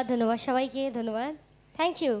ধন্যবাদ ধন্যবাদ সবাইকে ধন্যবাদ। Thank you